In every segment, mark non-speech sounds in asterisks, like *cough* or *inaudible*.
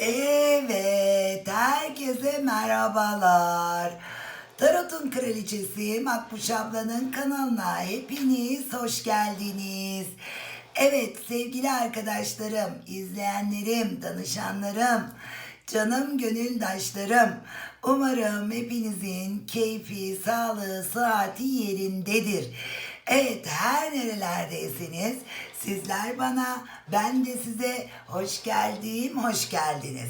Evet, herkese merhabalar. Tarot'un kraliçesi Makbuş ablanın kanalına hepiniz hoş geldiniz. Evet sevgili arkadaşlarım, izleyenlerim, danışanlarım, canım gönüldaşlarım. Umarım hepinizin keyfi, sağlığı, sıhhati yerindedir. Evet her nerelerdeyseniz sizler bana, ben de size hoş geldim, hoş geldiniz.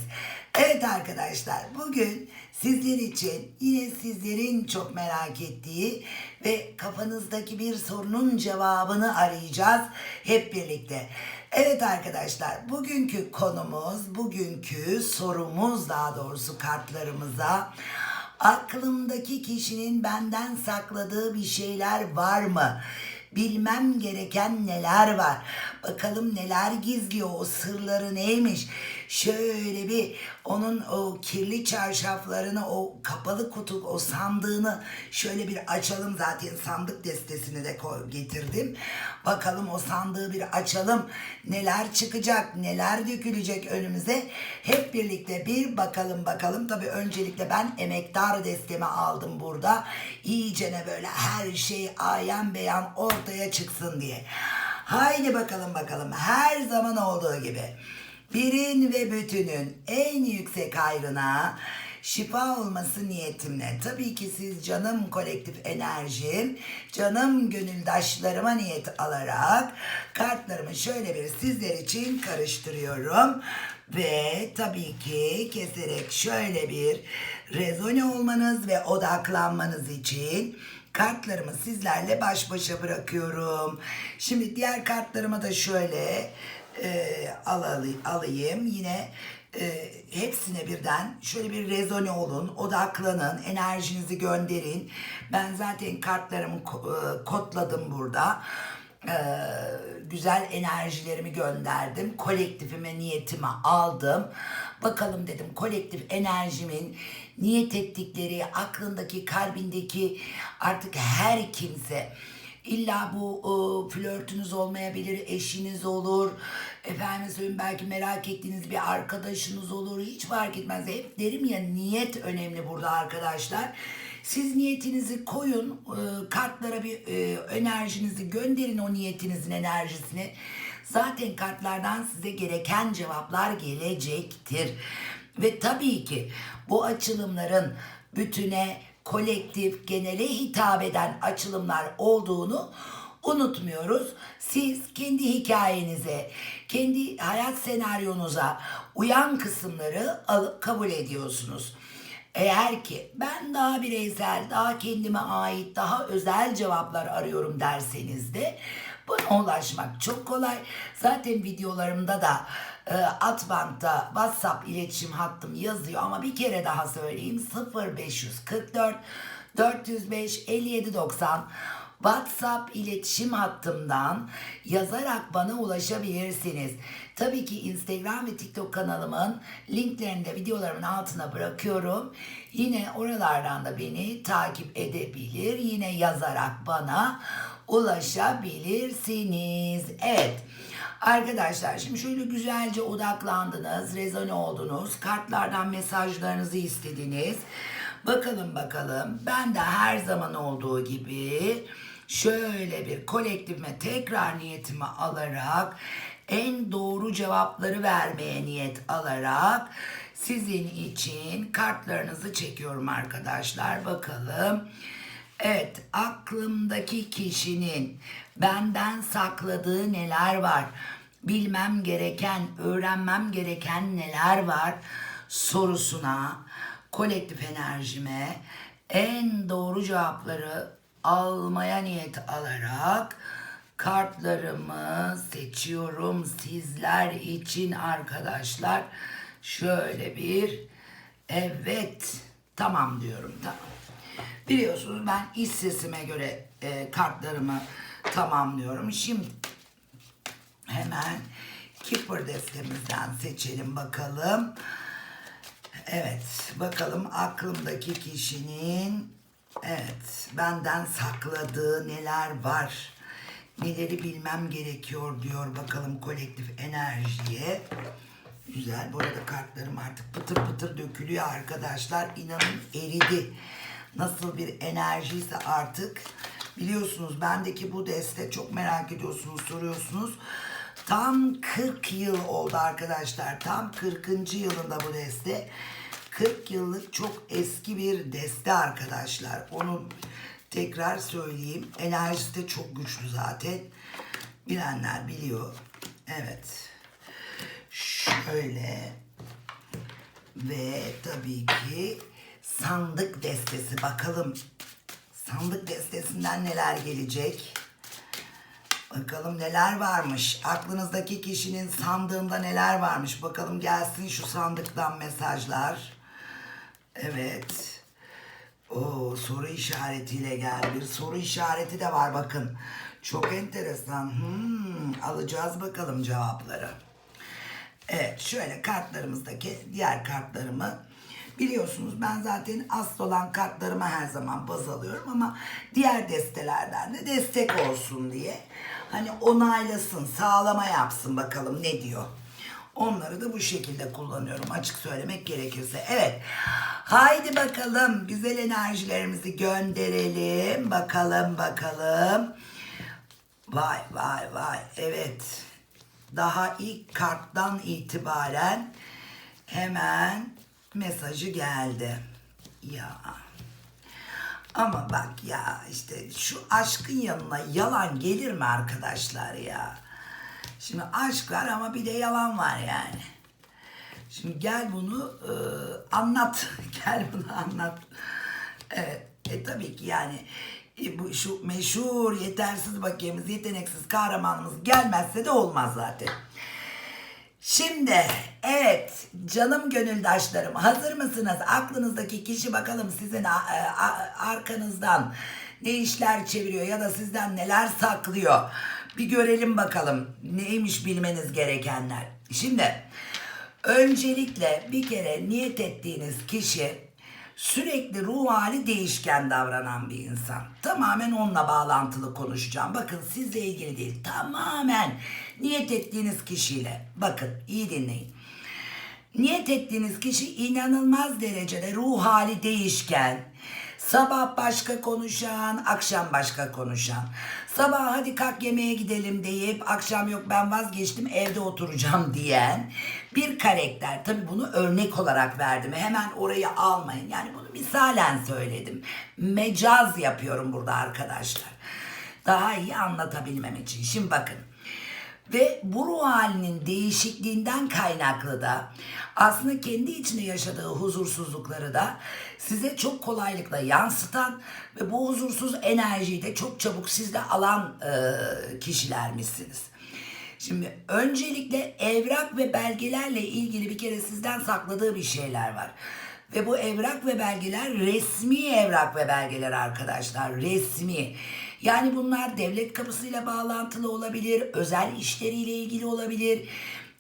Evet arkadaşlar bugün sizler için yine sizlerin çok merak ettiği ve kafanızdaki bir sorunun cevabını arayacağız hep birlikte. Evet arkadaşlar bugünkü konumuz, bugünkü sorumuz daha doğrusu kartlarımıza aklımdaki kişinin benden sakladığı bir şeyler var mı? Bilmem gereken neler var. Bakalım neler gizliyor, o sırları neymiş? Şöyle bir onun o kirli çarşaflarını, o kapalı kutu, o sandığını şöyle bir açalım. Zaten sandık destesini de getirdim. Bakalım o sandığı bir açalım. Neler çıkacak, neler dökülecek önümüze. Hep birlikte bir bakalım bakalım. Tabii öncelikle ben emektar destemi aldım burada. İyicene böyle her şey ayan beyan ortaya çıksın diye. Haydi bakalım bakalım her zaman olduğu gibi. Birin ve bütünün en yüksek hayrına şifa olması niyetimle. Tabii ki siz canım kolektif enerjim, canım gönüldaşlarıma niyet alarak kartlarımı şöyle bir sizler için karıştırıyorum. Ve tabii ki keserek şöyle bir rezone olmanız ve odaklanmanız için kartlarımı sizlerle baş başa bırakıyorum. Şimdi diğer kartlarıma da şöyle e, alayım. Yine e, hepsine birden şöyle bir rezone olun, odaklanın, enerjinizi gönderin. Ben zaten kartlarımı e, kodladım burada. E, güzel enerjilerimi gönderdim. Kolektifime niyetimi aldım. Bakalım dedim kolektif enerjimin niyet ettikleri, aklındaki, kalbindeki artık her kimse İlla bu o, flörtünüz olmayabilir, eşiniz olur. Efendim söyleyeyim belki merak ettiğiniz bir arkadaşınız olur. Hiç fark etmez. Hep derim ya niyet önemli burada arkadaşlar. Siz niyetinizi koyun, e, kartlara bir e, enerjinizi gönderin o niyetinizin enerjisini. Zaten kartlardan size gereken cevaplar gelecektir. Ve tabii ki bu açılımların bütüne kolektif, genele hitap eden açılımlar olduğunu unutmuyoruz. Siz kendi hikayenize, kendi hayat senaryonuza uyan kısımları alıp kabul ediyorsunuz. Eğer ki ben daha bireysel, daha kendime ait, daha özel cevaplar arıyorum derseniz de buna ulaşmak çok kolay. Zaten videolarımda da e, Atbank'ta WhatsApp iletişim hattım yazıyor ama bir kere daha söyleyeyim 0544 405 5790 WhatsApp iletişim hattımdan yazarak bana ulaşabilirsiniz. Tabii ki Instagram ve TikTok kanalımın linklerini de videolarımın altına bırakıyorum. Yine oralardan da beni takip edebilir. Yine yazarak bana ulaşabilirsiniz. Evet. Arkadaşlar şimdi şöyle güzelce odaklandınız, rezone oldunuz, kartlardan mesajlarınızı istediniz. Bakalım bakalım ben de her zaman olduğu gibi şöyle bir kolektifime tekrar niyetimi alarak en doğru cevapları vermeye niyet alarak sizin için kartlarınızı çekiyorum arkadaşlar. Bakalım. Evet, aklımdaki kişinin benden sakladığı neler var? Bilmem gereken, öğrenmem gereken neler var sorusuna, kolektif enerjime en doğru cevapları almaya niyet alarak kartlarımı seçiyorum sizler için arkadaşlar. Şöyle bir evet tamam diyorum tamam. Biliyorsunuz ben iç sesime göre e, kartlarımı tamamlıyorum. Şimdi hemen Keeper destemizden seçelim bakalım. Evet bakalım aklımdaki kişinin evet benden sakladığı neler var. Neleri bilmem gerekiyor diyor bakalım kolektif enerjiye. güzel. Bu arada kartlarım artık pıtır pıtır dökülüyor arkadaşlar. İnanın eridi. Nasıl bir enerjiyse artık biliyorsunuz bendeki bu deste çok merak ediyorsunuz, soruyorsunuz. Tam 40 yıl oldu arkadaşlar. Tam 40. yılında bu deste. 40 yıllık çok eski bir deste arkadaşlar. Onu tekrar söyleyeyim. Enerjisi de çok güçlü zaten. Bilenler biliyor. Evet. Şöyle. Ve tabii ki sandık destesi. Bakalım sandık destesinden neler gelecek. Bakalım neler varmış. Aklınızdaki kişinin sandığında neler varmış. Bakalım gelsin şu sandıktan mesajlar. Evet. O soru işaretiyle geldi. Bir soru işareti de var bakın. Çok enteresan. Hmm, alacağız bakalım cevapları. Evet şöyle kartlarımızdaki diğer kartlarımı biliyorsunuz ben zaten asıl olan kartlarımı her zaman baz alıyorum ama diğer destelerden de destek olsun diye hani onaylasın sağlama yapsın bakalım ne diyor. Onları da bu şekilde kullanıyorum açık söylemek gerekirse. Evet haydi bakalım güzel enerjilerimizi gönderelim bakalım bakalım. Vay vay vay evet daha ilk karttan itibaren hemen mesajı geldi. Ya ama bak ya işte şu aşkın yanına yalan gelir mi arkadaşlar ya? Şimdi aşk var ama bir de yalan var yani. Şimdi gel bunu e, anlat. *laughs* Gel bunu anlat. Evet. E tabii ki yani e, bu şu meşhur yetersiz bakiyemiz, yeteneksiz kahramanımız gelmezse de olmaz zaten. Şimdi evet canım gönüldaşlarım hazır mısınız? Aklınızdaki kişi bakalım sizin a- arkanızdan ne işler çeviriyor ya da sizden neler saklıyor. Bir görelim bakalım neymiş bilmeniz gerekenler. Şimdi öncelikle bir kere niyet ettiğiniz kişi sürekli ruh hali değişken davranan bir insan. Tamamen onunla bağlantılı konuşacağım. Bakın sizle ilgili değil. Tamamen niyet ettiğiniz kişiyle. Bakın iyi dinleyin. Niyet ettiğiniz kişi inanılmaz derecede ruh hali değişken. Sabah başka konuşan, akşam başka konuşan. Sabah hadi kalk yemeğe gidelim deyip akşam yok ben vazgeçtim evde oturacağım *laughs* diyen bir karakter. Tabii bunu örnek olarak verdim. Hemen orayı almayın. Yani bunu misalen söyledim. Mecaz yapıyorum burada arkadaşlar. Daha iyi anlatabilmem için. Şimdi bakın. Ve bu ruh halinin değişikliğinden kaynaklı da aslında kendi içinde yaşadığı huzursuzlukları da size çok kolaylıkla yansıtan ve bu huzursuz enerjiyi de çok çabuk sizde alan e, kişilermişsiniz. Şimdi öncelikle evrak ve belgelerle ilgili bir kere sizden sakladığı bir şeyler var. Ve bu evrak ve belgeler resmi evrak ve belgeler arkadaşlar. Resmi. Yani bunlar devlet kapısıyla bağlantılı olabilir, özel işleriyle ilgili olabilir.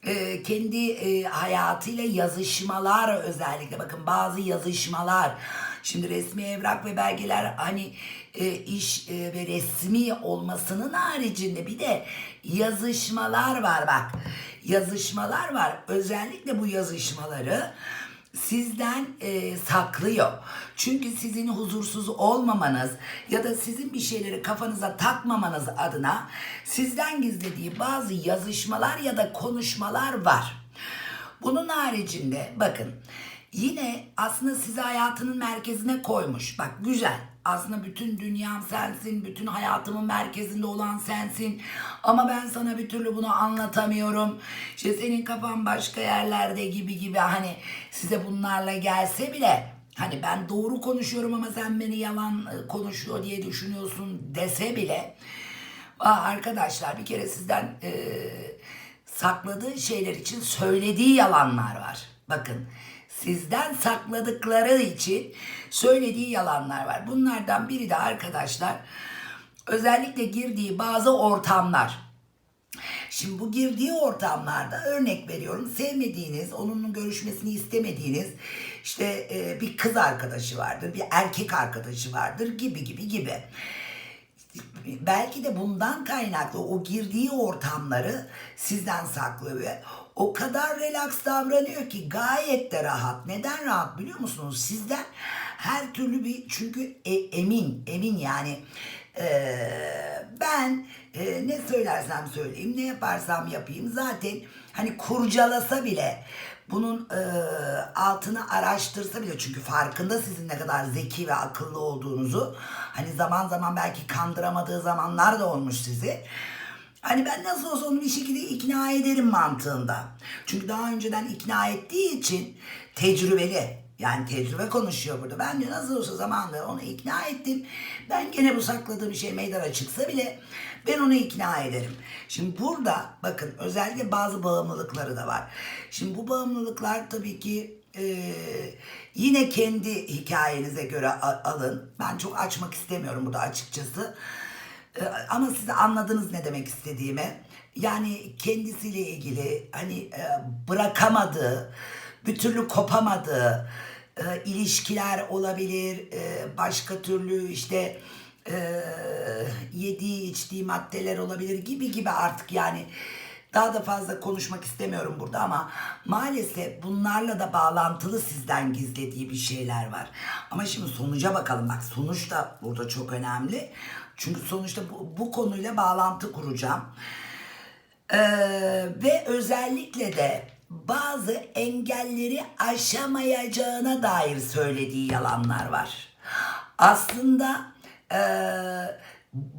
Ee, kendi e, hayatıyla yazışmalar özellikle bakın bazı yazışmalar. Şimdi resmi evrak ve belgeler hani e, iş e, ve resmi olmasının haricinde bir de yazışmalar var bak. Yazışmalar var. Özellikle bu yazışmaları sizden e, saklıyor. Çünkü sizin huzursuz olmamanız ya da sizin bir şeyleri kafanıza takmamanız adına sizden gizlediği bazı yazışmalar ya da konuşmalar var. Bunun haricinde bakın yine aslında sizi hayatının merkezine koymuş. Bak güzel. Aslında bütün dünyam sensin, bütün hayatımın merkezinde olan sensin. Ama ben sana bir türlü bunu anlatamıyorum. İşte senin kafan başka yerlerde gibi gibi hani size bunlarla gelse bile hani ben doğru konuşuyorum ama sen beni yalan e, konuşuyor diye düşünüyorsun dese bile arkadaşlar bir kere sizden e, sakladığı şeyler için söylediği yalanlar var. Bakın sizden sakladıkları için söylediği yalanlar var. Bunlardan biri de arkadaşlar özellikle girdiği bazı ortamlar. Şimdi bu girdiği ortamlarda örnek veriyorum sevmediğiniz, onunla görüşmesini istemediğiniz işte e, bir kız arkadaşı vardır, bir erkek arkadaşı vardır gibi gibi gibi. belki de bundan kaynaklı o girdiği ortamları sizden saklıyor o kadar relax davranıyor ki gayet de rahat. Neden rahat biliyor musunuz? Sizden her türlü bir çünkü e- emin, emin yani Ee, ben e, ne söylersem söyleyeyim, ne yaparsam yapayım zaten hani kurcalasa bile bunun e, altını araştırsa bile çünkü farkında sizin ne kadar zeki ve akıllı olduğunuzu hani zaman zaman belki kandıramadığı zamanlar da olmuş sizi. Hani ben nasıl olsa onu bir şekilde ikna ederim mantığında. Çünkü daha önceden ikna ettiği için tecrübeli. Yani tecrübe konuşuyor burada. Ben diyor nasıl olsa zamanında onu ikna ettim. Ben gene bu sakladığım şey meydana çıksa bile ben onu ikna ederim. Şimdi burada bakın özellikle bazı bağımlılıkları da var. Şimdi bu bağımlılıklar tabii ki e, yine kendi hikayenize göre alın. Ben çok açmak istemiyorum burada açıkçası. Ee, Ama siz anladınız ne demek istediğimi. Yani kendisiyle ilgili hani e, bırakamadığı, bir türlü kopamadığı e, ilişkiler olabilir. e, Başka türlü işte yediği içtiği maddeler olabilir gibi gibi artık yani daha da fazla konuşmak istemiyorum burada ama maalesef bunlarla da bağlantılı sizden gizlediği bir şeyler var. Ama şimdi sonuca bakalım. Bak sonuç da burada çok önemli. Çünkü sonuçta bu, bu konuyla bağlantı kuracağım. Ee, ve özellikle de bazı engelleri aşamayacağına dair söylediği yalanlar var. Aslında eee,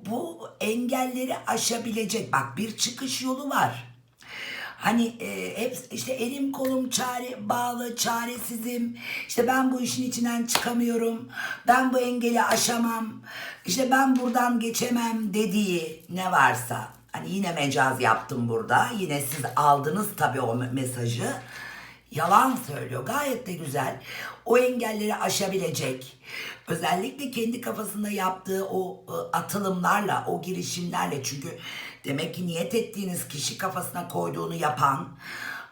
bu engelleri aşabilecek bak bir çıkış yolu var. Hani e, hep işte elim kolum çare bağlı, çaresizim. İşte ben bu işin içinden çıkamıyorum. Ben bu engeli aşamam. İşte ben buradan geçemem dediği ne varsa. Hani yine mecaz yaptım burada. Yine siz aldınız tabii o me- mesajı. Yalan söylüyor. Gayet de güzel. O engelleri aşabilecek. Özellikle kendi kafasında yaptığı o e, atılımlarla, o girişimlerle. Çünkü demek ki niyet ettiğiniz kişi kafasına koyduğunu yapan,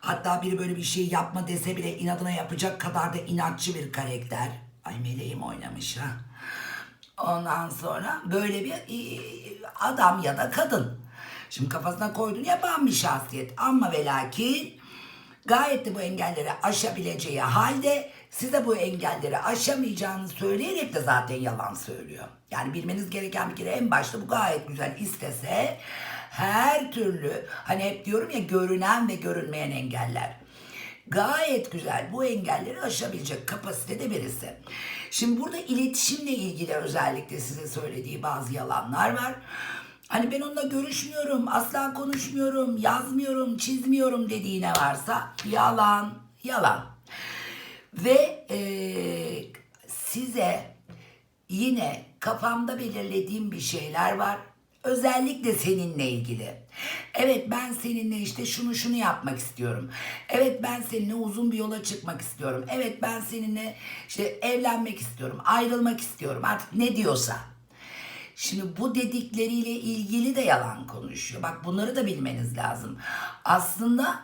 hatta biri böyle bir şey yapma dese bile inadına yapacak kadar da inatçı bir karakter. Ay meleğim oynamış ha. Ondan sonra böyle bir e, adam ya da kadın. Şimdi kafasına koyduğunu yapan bir şahsiyet. Ama ve lakin gayet de bu engelleri aşabileceği halde size bu engelleri aşamayacağını söyleyerek de zaten yalan söylüyor. Yani bilmeniz gereken bir kere en başta bu gayet güzel istese her türlü hani hep diyorum ya görünen ve görünmeyen engeller. Gayet güzel bu engelleri aşabilecek kapasitede birisi. Şimdi burada iletişimle ilgili özellikle size söylediği bazı yalanlar var. Hani ben onunla görüşmüyorum, asla konuşmuyorum, yazmıyorum, çizmiyorum dediği ne varsa yalan, yalan. Ve eee, size yine kafamda belirlediğim bir şeyler var. Özellikle seninle ilgili. Evet ben seninle işte şunu şunu yapmak istiyorum. Evet ben seninle uzun bir yola çıkmak istiyorum. Evet ben seninle işte evlenmek istiyorum, ayrılmak istiyorum. Artık ne diyorsa. Şimdi bu dedikleriyle ilgili de yalan konuşuyor. Bak bunları da bilmeniz lazım. Aslında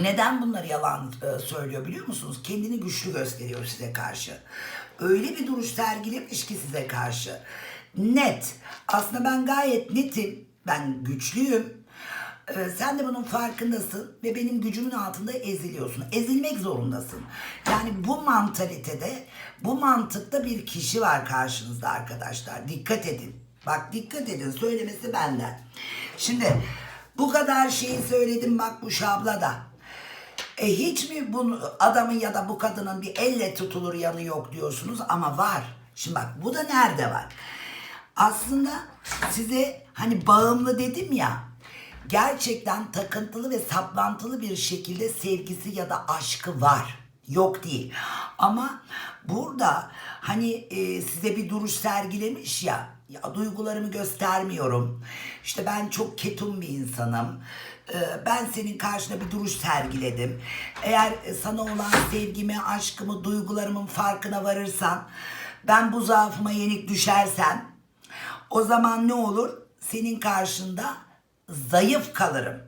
neden bunları yalan e, söylüyor biliyor musunuz? Kendini güçlü gösteriyor size karşı. Öyle bir duruş sergilemiş ki size karşı. Net. Aslında ben gayet netim. Ben güçlüyüm. Ee, sen de bunun farkındasın ve benim gücümün altında eziliyorsun. Ezilmek zorundasın. Yani bu mantalitede, bu mantıkta bir kişi var karşınızda arkadaşlar. Dikkat edin. Bak dikkat edin. Söylemesi benden. Şimdi bu kadar şeyi söyledim bak bu şabla da. E hiç mi bunu adamın ya da bu kadının bir elle tutulur yanı yok diyorsunuz ama var. Şimdi bak bu da nerede var? Aslında size hani bağımlı dedim ya gerçekten takıntılı ve saplantılı bir şekilde sevgisi ya da aşkı var. Yok değil. Ama burada hani e, size bir duruş sergilemiş ya, ya duygularımı göstermiyorum. İşte ben çok ketum bir insanım. Ee, ben senin karşına bir duruş sergiledim. Eğer sana olan sevgimi, aşkımı, duygularımın farkına varırsan, ben bu zaafıma yenik düşersem, o zaman ne olur? Senin karşında zayıf kalırım.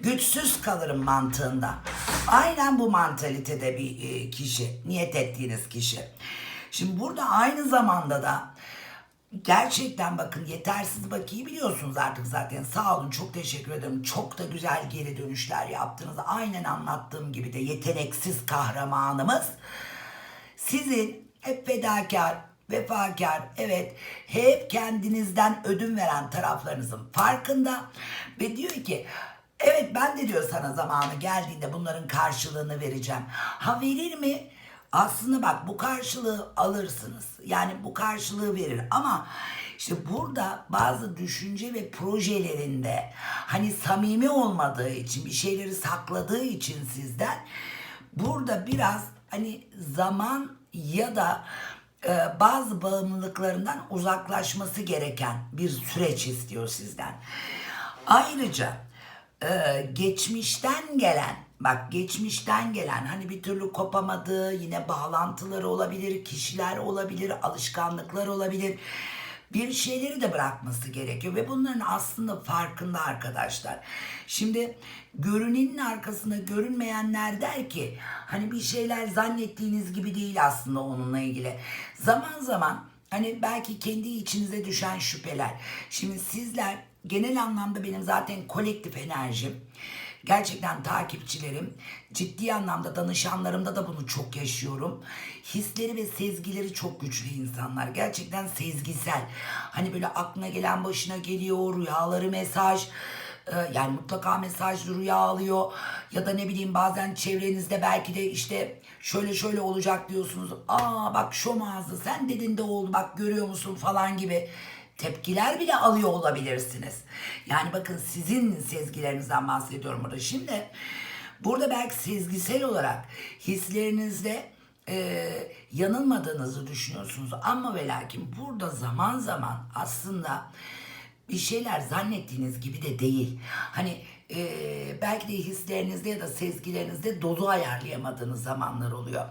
Güçsüz kalırım mantığında. Aynen bu mantalitede bir e, kişi, niyet ettiğiniz kişi. Şimdi burada aynı zamanda da Gerçekten bakın yetersiz bakiyi biliyorsunuz artık zaten. Sağ olun çok teşekkür ederim. Çok da güzel geri dönüşler yaptınız. Aynen anlattığım gibi de yeteneksiz kahramanımız. Sizin hep fedakar, vefakar, evet hep kendinizden ödün veren taraflarınızın farkında. Ve diyor ki evet ben de diyor sana zamanı geldiğinde bunların karşılığını vereceğim. Ha verir mi? Aslında bak bu karşılığı alırsınız. Yani bu karşılığı verir ama işte burada bazı düşünce ve projelerinde hani samimi olmadığı için bir şeyleri sakladığı için sizden burada biraz hani zaman ya da bazı bağımlılıklarından uzaklaşması gereken bir süreç istiyor sizden. Ayrıca e, geçmişten gelen bak geçmişten gelen hani bir türlü kopamadığı yine bağlantıları olabilir, kişiler olabilir, alışkanlıklar olabilir. Bir şeyleri de bırakması gerekiyor ve bunların aslında farkında arkadaşlar. Şimdi görünenin arkasında görünmeyenler der ki hani bir şeyler zannettiğiniz gibi değil aslında onunla ilgili. Zaman zaman hani belki kendi içinize düşen şüpheler. Şimdi sizler genel anlamda benim zaten kolektif enerjim. Gerçekten takipçilerim, ciddi anlamda danışanlarımda da bunu çok yaşıyorum. Hisleri ve sezgileri çok güçlü insanlar. Gerçekten sezgisel. Hani böyle aklına gelen başına geliyor, rüyaları mesaj. Ee, Yani mutlaka mesaj rüya alıyor. Ya da ne bileyim bazen çevrenizde belki de işte şöyle şöyle olacak diyorsunuz. Aa bak şu mağaza sen dedin de oldu bak görüyor musun falan gibi tepkiler bile alıyor olabilirsiniz. Yani bakın sizin sezgilerinizden bahsediyorum burada. Şimdi burada belki sezgisel olarak hislerinizde e, yanılmadığınızı düşünüyorsunuz. Ama ve lakin burada zaman zaman aslında bir şeyler zannettiğiniz gibi de değil. Hani e, belki de hislerinizde ya da sezgilerinizde dozu ayarlayamadığınız zamanlar oluyor.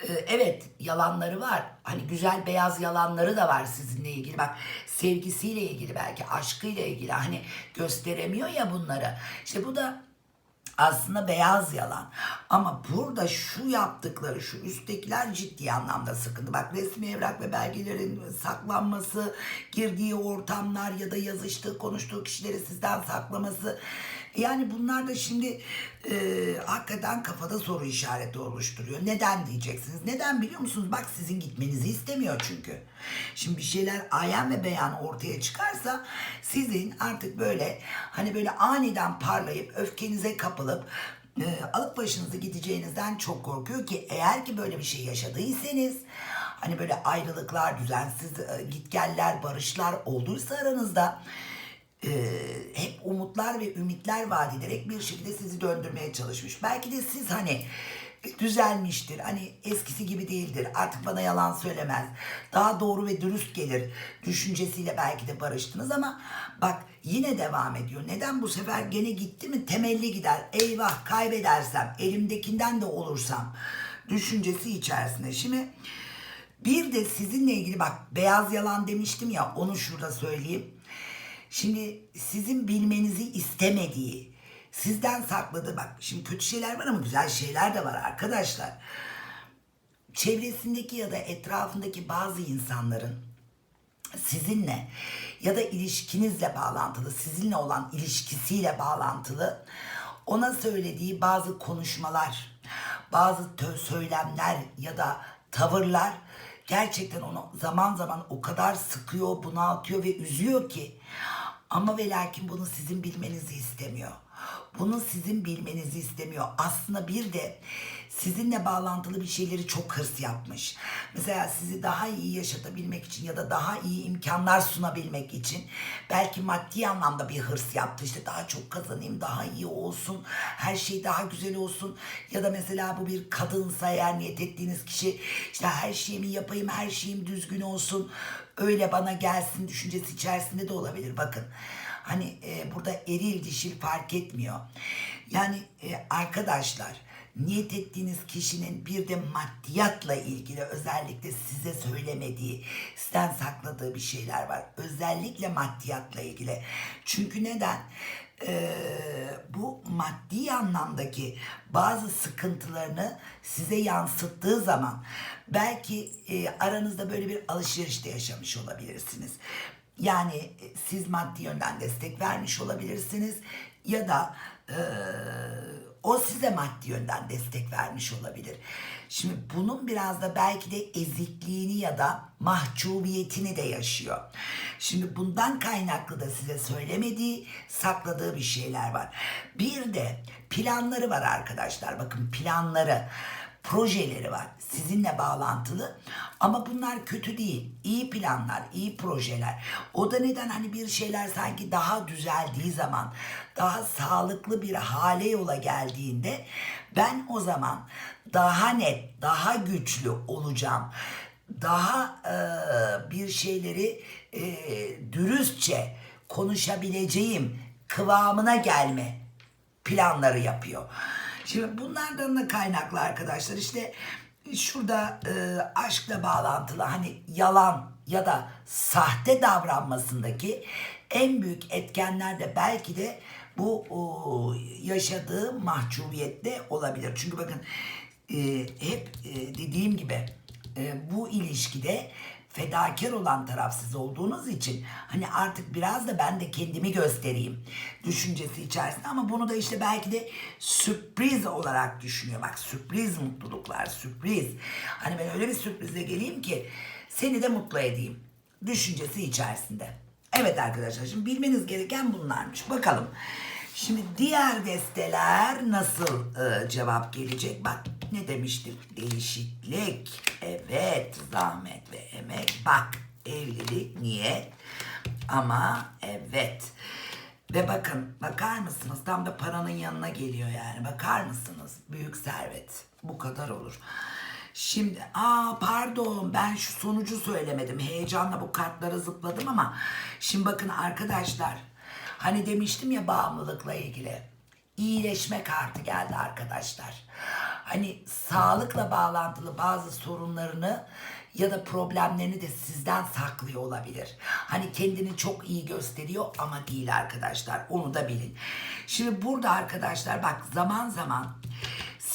Ee, evet yalanları var. Hani güzel beyaz yalanları da var sizinle ilgili. Bak sevgisiyle ilgili belki aşkıyla ilgili hani gösteremiyor ya bunları. İşte bu da aslında beyaz yalan. Ama burada şu yaptıkları, şu üsttekiler ciddi anlamda sıkıntı. Bak resmi evrak ve belgelerin saklanması, girdiği ortamlar ya da yazıştığı, konuştuğu kişileri sizden saklaması. Yani bunlar da şimdi e, hakikaten kafada soru işareti oluşturuyor. Neden diyeceksiniz? Neden biliyor musunuz? Bak sizin gitmenizi istemiyor çünkü. Şimdi bir şeyler ayan ve beyan ortaya çıkarsa sizin artık böyle hani böyle aniden parlayıp öfkenize kapılıp e, alıp başınızı gideceğinizden çok korkuyor ki eğer ki böyle bir şey yaşadıysanız hani böyle ayrılıklar, düzensiz e, gitgeller, barışlar olduysa aranızda e, hep umutlar ve ümitler vaat ederek bir şekilde sizi döndürmeye çalışmış. Belki de siz hani düzelmiştir. Hani eskisi gibi değildir. Artık bana yalan söylemez. Daha doğru ve dürüst gelir düşüncesiyle belki de barıştınız ama bak yine devam ediyor. Neden bu sefer gene gitti mi temelli gider. Eyvah kaybedersem elimdekinden de olursam düşüncesi içerisinde. Şimdi bir de sizinle ilgili bak beyaz yalan demiştim ya onu şurada söyleyeyim. Şimdi sizin bilmenizi istemediği, sizden sakladığı bak şimdi kötü şeyler var ama güzel şeyler de var arkadaşlar. Çevresindeki ya da etrafındaki bazı insanların sizinle ya da ilişkinizle bağlantılı, sizinle olan ilişkisiyle bağlantılı ona söylediği bazı konuşmalar, bazı söylemler ya da tavırlar gerçekten onu zaman zaman o kadar sıkıyor, bunaltıyor ve üzüyor ki ama ve lakin bunu sizin bilmenizi istemiyor. Bunu sizin bilmenizi istemiyor. Aslında bir de sizinle bağlantılı bir şeyleri çok hırs yapmış. Mesela sizi daha iyi yaşatabilmek için ya da daha iyi imkanlar sunabilmek için belki maddi anlamda bir hırs yaptı. İşte daha çok kazanayım, daha iyi olsun, her şey daha güzel olsun. Ya da mesela bu bir kadınsa eğer niyet ettiğiniz kişi işte her şeyimi yapayım, her şeyim düzgün olsun, öyle bana gelsin düşüncesi içerisinde de olabilir. Bakın hani e, burada eril dişil fark etmiyor. Yani e, arkadaşlar niyet ettiğiniz kişinin bir de maddiyatla ilgili özellikle size söylemediği, sizden sakladığı bir şeyler var. Özellikle maddiyatla ilgili. Çünkü neden? e, bu maddi anlamdaki bazı sıkıntılarını size yansıttığı zaman belki e, aranızda böyle bir alışverişte yaşamış olabilirsiniz. Yani e, siz maddi yönden destek vermiş olabilirsiniz ya da e, o size maddi yönden destek vermiş olabilir. Şimdi bunun biraz da belki de ezikliğini ya da mahcubiyetini de yaşıyor. Şimdi bundan kaynaklı da size söylemediği, sakladığı bir şeyler var. Bir de planları var arkadaşlar. Bakın planları projeleri var. Sizinle bağlantılı. Ama bunlar kötü değil. İyi planlar, iyi projeler. O da neden hani bir şeyler sanki daha düzeldiği zaman, daha sağlıklı bir hale yola geldiğinde ben o zaman daha net, daha güçlü olacağım. Daha e, bir şeyleri e, dürüstçe konuşabileceğim kıvamına gelme planları yapıyor. Şimdi bunlardan da kaynaklı arkadaşlar işte şurada e, aşkla bağlantılı hani yalan ya da sahte davranmasındaki en büyük etkenler de belki de bu o, yaşadığı mahcubiyette olabilir. Çünkü bakın e, hep e, dediğim gibi e, bu ilişkide fedakar olan taraf siz olduğunuz için hani artık biraz da ben de kendimi göstereyim düşüncesi içerisinde ama bunu da işte belki de sürpriz olarak düşünüyor. Bak sürpriz mutluluklar, sürpriz. Hani ben öyle bir sürprizle geleyim ki seni de mutlu edeyim düşüncesi içerisinde. Evet arkadaşlar şimdi bilmeniz gereken bunlarmış. Bakalım. Şimdi diğer desteler nasıl e, cevap gelecek? Bak ne demiştik? Değişiklik. Evet. Zahmet ve emek. Bak evlilik niyet. Ama evet. Ve bakın bakar mısınız? Tam da paranın yanına geliyor yani. Bakar mısınız? Büyük servet. Bu kadar olur. Şimdi aa pardon ben şu sonucu söylemedim. Heyecanla bu kartlara zıpladım ama şimdi bakın arkadaşlar hani demiştim ya bağımlılıkla ilgili iyileşme kartı geldi arkadaşlar. Hani sağlıkla bağlantılı bazı sorunlarını ya da problemlerini de sizden saklıyor olabilir. Hani kendini çok iyi gösteriyor ama değil arkadaşlar. Onu da bilin. Şimdi burada arkadaşlar bak zaman zaman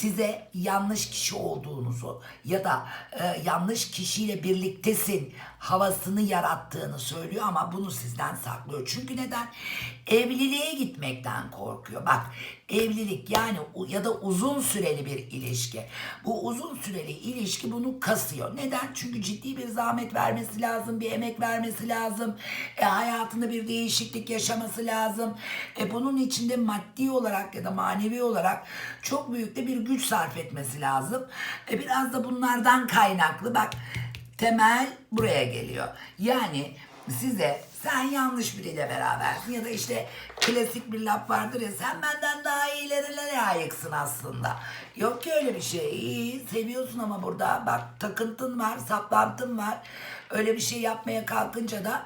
size yanlış kişi olduğunuzu ya da e, yanlış kişiyle birliktesin havasını yarattığını söylüyor ama bunu sizden saklıyor. Çünkü neden? Evliliğe gitmekten korkuyor. Bak evlilik yani ya da uzun süreli bir ilişki. Bu uzun süreli ilişki bunu kasıyor. Neden? Çünkü ciddi bir zahmet vermesi lazım, bir emek vermesi lazım. E, hayatında bir değişiklik yaşaması lazım. E, bunun içinde maddi olarak ya da manevi olarak çok büyük de bir güç sarf etmesi lazım. E, biraz da bunlardan kaynaklı bak temel buraya geliyor. Yani size sen yanlış biriyle berabersin ya da işte klasik bir laf vardır ya sen benden daha iyilerine layıksın aslında. Yok ki öyle bir şey. İyi seviyorsun ama burada bak takıntın var, saplantın var. Öyle bir şey yapmaya kalkınca da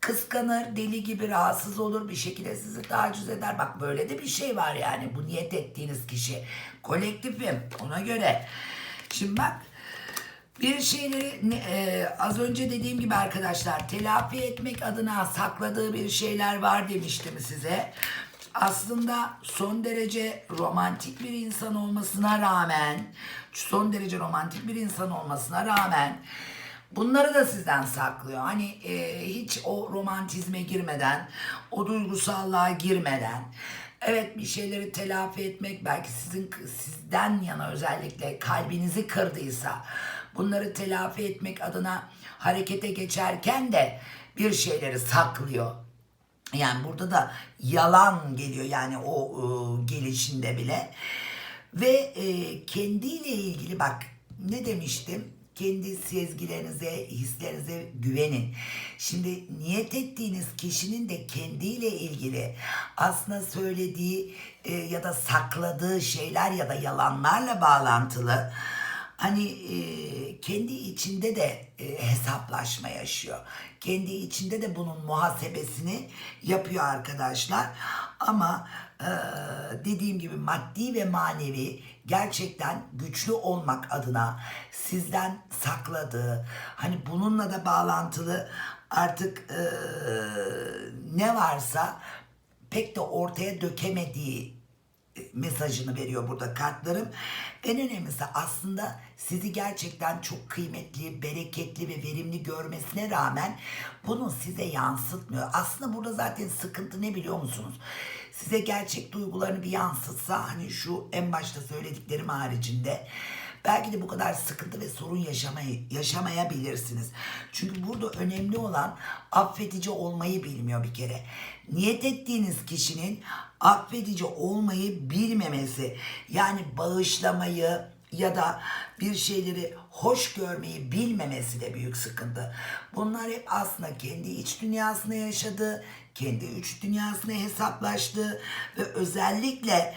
kıskanır, deli gibi rahatsız olur bir şekilde sizi taciz eder. Bak böyle de bir şey var yani bu niyet ettiğiniz kişi. Kolektifim ona göre. Şimdi bak bir şeyleri e, az önce dediğim gibi arkadaşlar telafi etmek adına sakladığı bir şeyler var demiştim size. Aslında son derece romantik bir insan olmasına rağmen, son derece romantik bir insan olmasına rağmen bunları da sizden saklıyor. Hani e, hiç o romantizme girmeden, o duygusallığa girmeden, Evet bir şeyleri telafi etmek belki sizin sizden yana özellikle kalbinizi kırdıysa bunları telafi etmek adına harekete geçerken de bir şeyleri saklıyor. Yani burada da yalan geliyor yani o e, gelişinde bile. Ve e, kendiyle ilgili bak ne demiştim? Kendi sezgilerinize, hislerinize güvenin. Şimdi niyet ettiğiniz kişinin de kendiyle ilgili aslında söylediği e, ya da sakladığı şeyler ya da yalanlarla bağlantılı hani e, kendi içinde de e, hesaplaşma yaşıyor. Kendi içinde de bunun muhasebesini yapıyor arkadaşlar. Ama e, dediğim gibi maddi ve manevi gerçekten güçlü olmak adına sizden sakladığı hani bununla da bağlantılı artık e, ne varsa pek de ortaya dökemediği mesajını veriyor burada kartlarım. En önemlisi aslında sizi gerçekten çok kıymetli, bereketli ve verimli görmesine rağmen bunu size yansıtmıyor. Aslında burada zaten sıkıntı ne biliyor musunuz? Size gerçek duygularını bir yansıtsa hani şu en başta söylediklerim haricinde belki de bu kadar sıkıntı ve sorun yaşamayı yaşamayabilirsiniz. Çünkü burada önemli olan affedici olmayı bilmiyor bir kere. Niyet ettiğiniz kişinin affedici olmayı bilmemesi yani bağışlamayı ya da bir şeyleri hoş görmeyi bilmemesi de büyük sıkıntı. Bunlar hep aslında kendi iç dünyasında yaşadığı, kendi iç dünyasına hesaplaştığı ve özellikle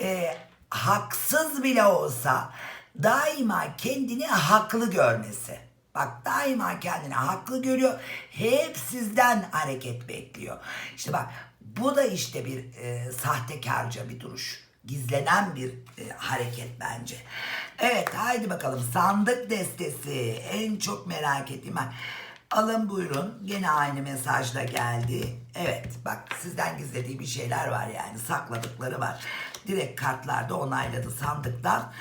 e, haksız bile olsa daima kendini haklı görmesi. Bak daima kendini haklı görüyor. Hep sizden hareket bekliyor. İşte bak bu da işte bir e, sahtekarca bir duruş. Gizlenen bir e, hareket bence. Evet haydi bakalım sandık destesi. En çok merak ettiğim. Alın buyurun. Gene aynı mesajla geldi. Evet bak sizden gizlediği bir şeyler var yani. Sakladıkları var. Direkt kartlarda onayladı sandıktan.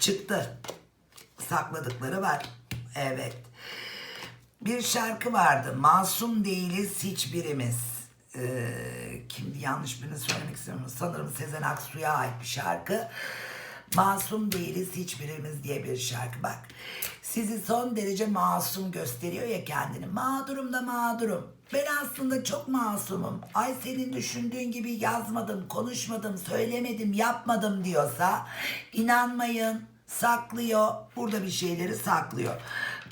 Çıktı. Sakladıkları var. Evet. Bir şarkı vardı. Masum değiliz hiçbirimiz. Ee, kimdi yanlış birini söylemek istemiyorum. Sanırım Sezen Aksu'ya ait bir şarkı. Masum değiliz hiçbirimiz diye bir şarkı. Bak sizi son derece masum gösteriyor ya kendini. Mağdurum da mağdurum. Ben aslında çok masumum. Ay senin düşündüğün gibi yazmadım, konuşmadım, söylemedim, yapmadım diyorsa inanmayın saklıyor. Burada bir şeyleri saklıyor.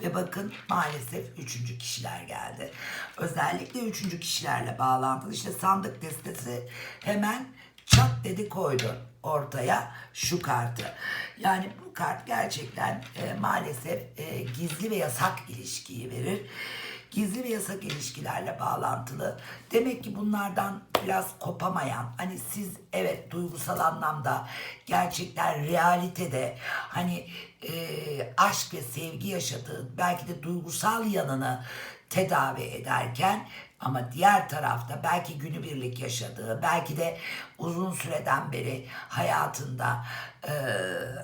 Ve bakın maalesef üçüncü kişiler geldi. Özellikle üçüncü kişilerle bağlantılı. İşte sandık destesi hemen çat dedi koydu ortaya şu kartı. Yani bu kart gerçekten e, maalesef e, gizli ve yasak ilişkiyi verir gizli ve yasak ilişkilerle bağlantılı. Demek ki bunlardan biraz kopamayan, hani siz evet duygusal anlamda gerçekten realitede hani e, aşk ve sevgi yaşadığı belki de duygusal yanını tedavi ederken ama diğer tarafta belki günübirlik yaşadığı, belki de uzun süreden beri hayatında e,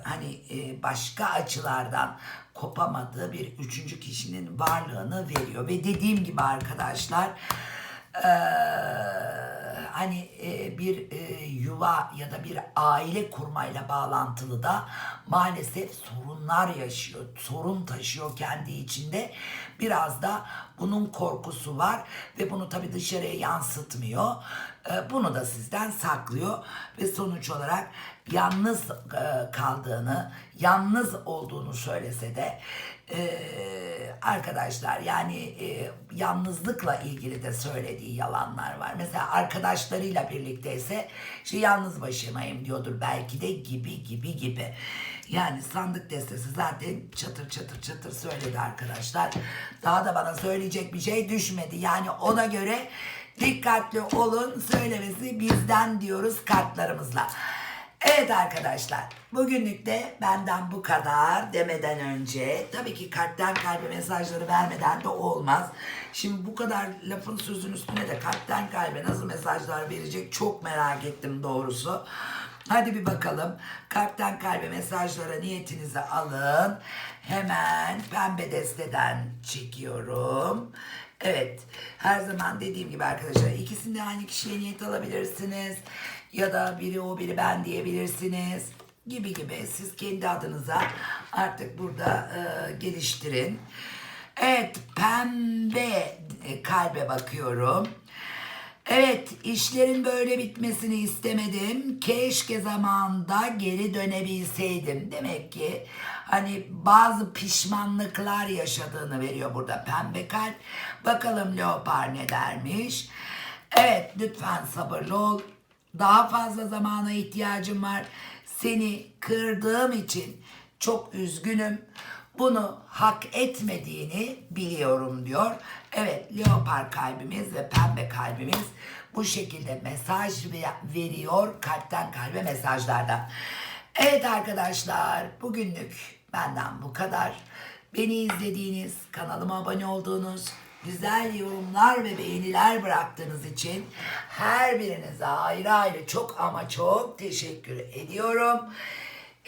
hani e, başka açılardan kopamadığı bir üçüncü kişinin varlığını veriyor. Ve dediğim gibi arkadaşlar e, hani e, bir e, yuva ya da bir aile kurmayla bağlantılı da maalesef sorunlar yaşıyor. Sorun taşıyor kendi içinde. Biraz da bunun korkusu var ve bunu tabii dışarıya yansıtmıyor. E, bunu da sizden saklıyor ve sonuç olarak yalnız e, kaldığını, yalnız olduğunu söylese de e, arkadaşlar yani e, yalnızlıkla ilgili de söylediği yalanlar var. Mesela arkadaşlarıyla birlikteyse işte yalnız başımayım diyordur belki de gibi gibi gibi. Yani sandık destesi zaten çatır çatır çatır söyledi arkadaşlar. Daha da bana söyleyecek bir şey düşmedi. Yani ona göre dikkatli olun söylemesi bizden diyoruz kartlarımızla. Evet arkadaşlar bugünlük de benden bu kadar demeden önce tabii ki kalpten kalbe mesajları vermeden de olmaz. Şimdi bu kadar lafın sözün üstüne de kalpten kalbe nasıl mesajlar verecek çok merak ettim doğrusu. Hadi bir bakalım. Kalpten kalbe mesajlara niyetinizi alın. Hemen pembe desteden çekiyorum. Evet. Her zaman dediğim gibi arkadaşlar ikisinde aynı kişiye niyet alabilirsiniz. Ya da biri o biri ben diyebilirsiniz. Gibi gibi siz kendi adınıza artık burada e, geliştirin. Evet pembe e, kalbe bakıyorum. Evet, işlerin böyle bitmesini istemedim. Keşke zamanında geri dönebilseydim. Demek ki hani bazı pişmanlıklar yaşadığını veriyor burada pembe kalp. Bakalım leopar ne dermiş. Evet, lütfen sabırlı ol. Daha fazla zamana ihtiyacım var. Seni kırdığım için çok üzgünüm. Bunu hak etmediğini biliyorum diyor. Evet leopar kalbimiz ve pembe kalbimiz bu şekilde mesaj ve- veriyor kalpten kalbe mesajlardan. Evet arkadaşlar bugünlük benden bu kadar. Beni izlediğiniz, kanalıma abone olduğunuz, güzel yorumlar ve beğeniler bıraktığınız için her birinize ayrı ayrı çok ama çok teşekkür ediyorum.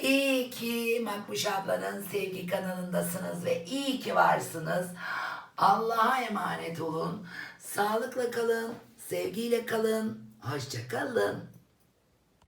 İyi ki Makbuş ablanın sevgi kanalındasınız ve iyi ki varsınız. Allah'a emanet olun. Sağlıkla kalın, sevgiyle kalın. Hoşça kalın.